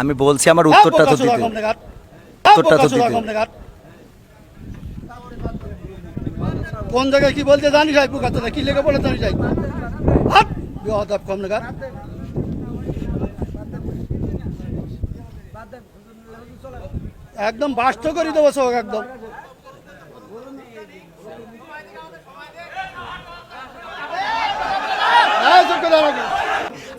আমি বলছি আমার উত্তরটা তো দিতে। উত্তরটা তো দিতে। কোন জায়গায় কি বলতে জানি যাই বুকাতে কি লেগে বলে জানি যাই হাট বিহদাব কম নাগাদ একদম বাস্ত করে দেবো সব একদম হ্যাঁ, চুপ করে দাঁড়াও।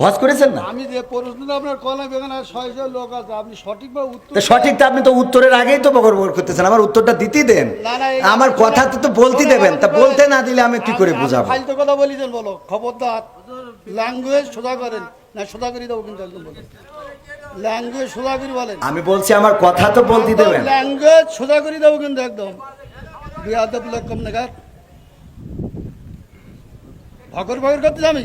হজ করেছেন না? আমি যে প্রশ্নটা আপনার কলাম এখানে ছয় ছয় লোক আছে আপনি সঠিকভাবে উত্তর সঠিকটা আপনি তো উত্তরের আগেই তো বকর করতেছেন আমার উত্তরটা দিতেই দেন। না, না, আমার কথা তো তো বলতে দেবেন তা বলতে না দিলে আমি কি করে আমি- বুঝাবো? ফালতু কথা বলি দেন বলো খবরদার। ল্যাঙ্গুয়েজ সোজা করেন। না সোজা করে দেবো কিন্তু একদম বলো। ল্যাঙ্গুয়েজ সোজা করে বলেন। আমি বলছি আমার কথা তো বলতে দেবেন। ল্যাঙ্গুয়েজ সোজা করে দেবো কিন্তু একদম। বিয়াদব লোক কম নাগাদ ভগর ভগর করতে আমি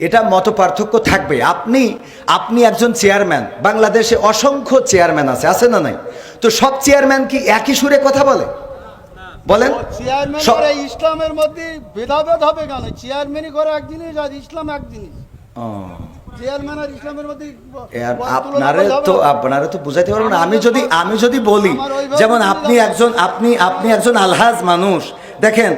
এটা মত পার্থক্য থাকবে। আপনি আপনি একজন চেয়ারম্যান বাংলাদেশে অসংখ্য চেয়ারম্যান আছে আছে না নাই? তো সব চেয়ারম্যান কি একই সুরে কথা বলে? বলেন। চেয়ারম্যান ইসলামের মধ্যে ভেদাভেদ হবে কেন? চেয়ারম্যানই করে এক জিনিস আর ইসলাম এক জিনিস। আপনারে তো। তো বুঝাইতে যদি আমি যদি বলি যেমন আপনি একজন আপনি আপনি একজন আলহাজ মানুষ দেখেন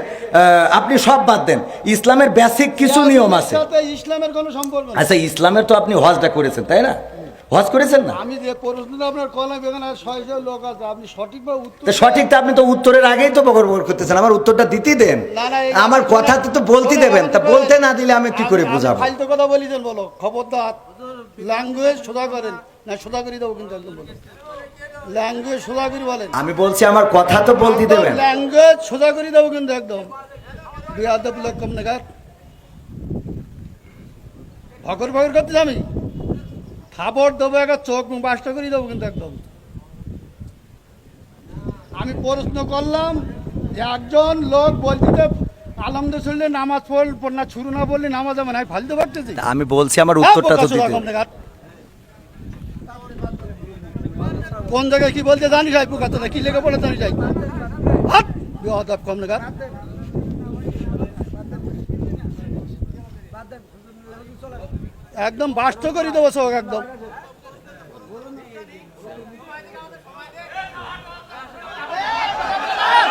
আপনি সব বাদ দেন। ইসলামের বেসিক কিছু নিয়ম আছে। ইসলামের কোনো সম্পর্ক আচ্ছা ইসলামের তো আপনি হজটা করেছেন তাই না? হজ করেছেন না? আমি যে প্রশ্নটা আপনার এখানে ছয় ছয় লোক আছে। আপনি সঠিকভাবে উত্তর সঠিকটা আপনি তো উত্তরের আগেই তো বকর বকর করতেছেন আমার উত্তরটা দিতেই দেন। আমার কথা তো তো বলতে দেবেন তা বলতে না দিলে আমি কি করে আমি বুঝাবো? ফালতু কথা বলি দেন বলো খবরদার। ল্যাঙ্গুয়েজ সোজা করেন না সোজা করে দেবো কিন্তু একদম ল্যাঙ্গুয়েজ সোজা করে বলেন। আমি বলছি আমার কথা তো বলতে দেবেন। ল্যাঙ্গুয়েজ সোজা করে দেবো কিন্তু একদম। বিয়াদব লোক কম নাগাদ ভগর ভগর করতে আমি খাবার দেবো একটা চোখ মুখ বাসটা করে দেবো কিন্তু একদম। আমি প্রশ্ন করলাম যে একজন লোক বলছি যে আলমদে শুনলে নামাজ পড়ল না ছুরু না বললে নামাজ হবে না আমি ফালতে পারতেছি আমি বলছি আমার উত্তরটা তো দিতে। কোন জায়গায় কি বলতে জানি যাই বুকাতে কি লেগে পড়ে জানি যাই বিহদাব কম লেগা একদম বাস্ত করে দেবো সব একদম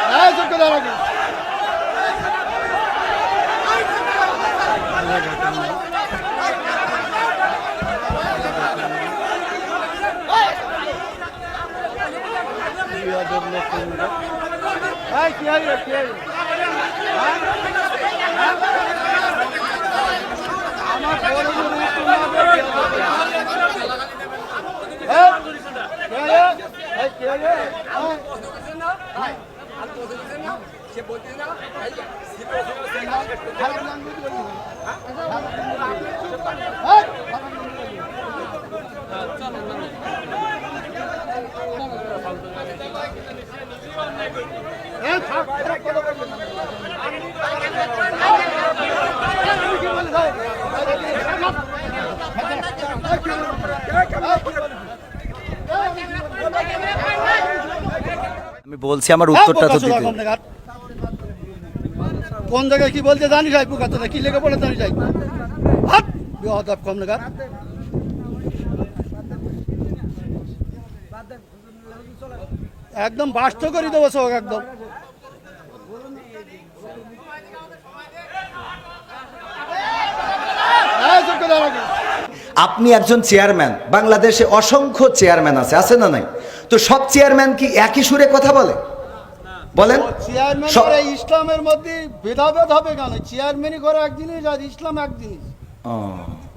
হ্যাঁ, চুপ করে দাঁড়াও। বিয়াদব লোক তোমরা। হ্যাঁ? হ্যাঁ? বড় উত্তর না দিয়ে আমি বলছি আমার উত্তরটা তো দিতে। কোন জায়গায় কি বলতে জানি যাই পুকাতে না কি লেগে বলে জানি যাই বিহদব কম জায়গা একদম বাস্ত করে দেবো সব একদম। আপনি একজন চেয়ারম্যান বাংলাদেশে অসংখ্য চেয়ারম্যান আছে আছে না নাই? তো সব চেয়ারম্যান কি একই সুরে কথা বলে? বলেন। চেয়ারম্যান ইসলামের মধ্যে ভেদাভেদ হবে কেন? চেয়ারম্যানই করে এক জিনিস আর ইসলাম এক জিনিস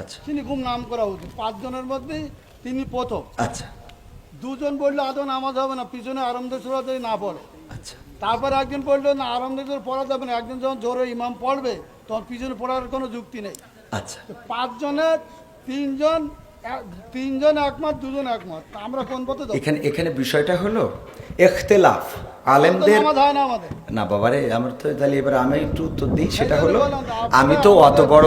আচ্ছা। তিনি খুব নাম করা উচিত। পাঁচজনের মধ্যে তিনি প্রথম। আচ্ছা। দুজন বলল আদৌ নামাজ হবে না? পিছনে যদি না পড়ে। আচ্ছা। তারপরে একজন বলল না আরামদের পড়া যাবে না। একজন যখন জোরে ইমাম পড়বে তখন পিছনে পড়ার কোনো যুক্তি নেই। আচ্ছা। পাঁচজনের তিনজন তিনজন একমত দুজন একমত। আমরা কোন পথে এখানে এখানে বিষয়টা হলো এখতেলাফ আলেমদের না বাবারে আমার তো তাহলে এবার আমি একটু উত্তর দিই। সেটা হলো আমি তো অত বড়?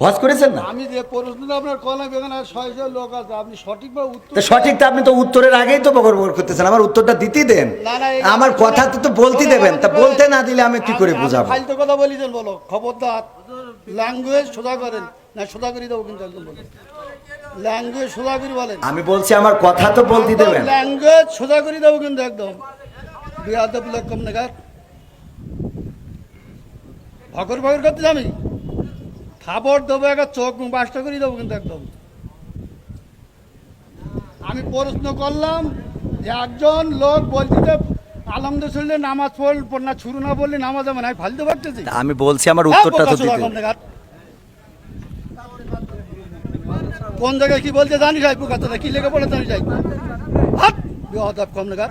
হজ করেছেন না? আমি যে প্রশ্নটা আপনার কলাম এখানে ছয়শো লোক আছে আপনি সঠিকভাবে উত্তর তো সঠিক তো আপনি তো উত্তরের আগেই তো বকর বকর করতেছেন আমার উত্তরটা দিতেই দেন। না, না, আমার কথা তো তো বলতে দেবেন তা বলতে না দিলে আমি কি করে বুঝাবো? ফালতু কথা বলি দেন বলো। খবরদার। ল্যাঙ্গুয়েজ সোজা করেন। না সোজা করে দেবো কিন্তু একদম বলেন ল্যাঙ্গুয়েজ সোজা করে বলেন। আমি বলছি আমার কথা তো বলতে দেবেন। ল্যাঙ্গুয়েজ সোজা করে দেবো কিন্তু একদম। বিয়াদব লোক কম নাগার ভগর ভগর করতে আমি থাবর দেবো একটা চোখ বাসটা করে দেবো কিন্তু একদম। আমি প্রশ্ন করলাম যে একজন লোক বলছি যে আলমদের শরীরে নামাজ পড় না ছুরু না বললে নামাজ হবে না আমি ফালতে পারতেছি আমি বলছি আমার উত্তরটা তো দিতে। কোন জায়গায় কি বলতে জানি যাই পোকাতে কি লেগে পড়ে জানি যাই হাট বেহদাব কম নাগাদ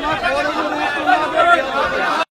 কি হইল, কি হইল? হ্যাঁ? হ্যাঁ? আমার বড় বড় উত্তর না দিয়ে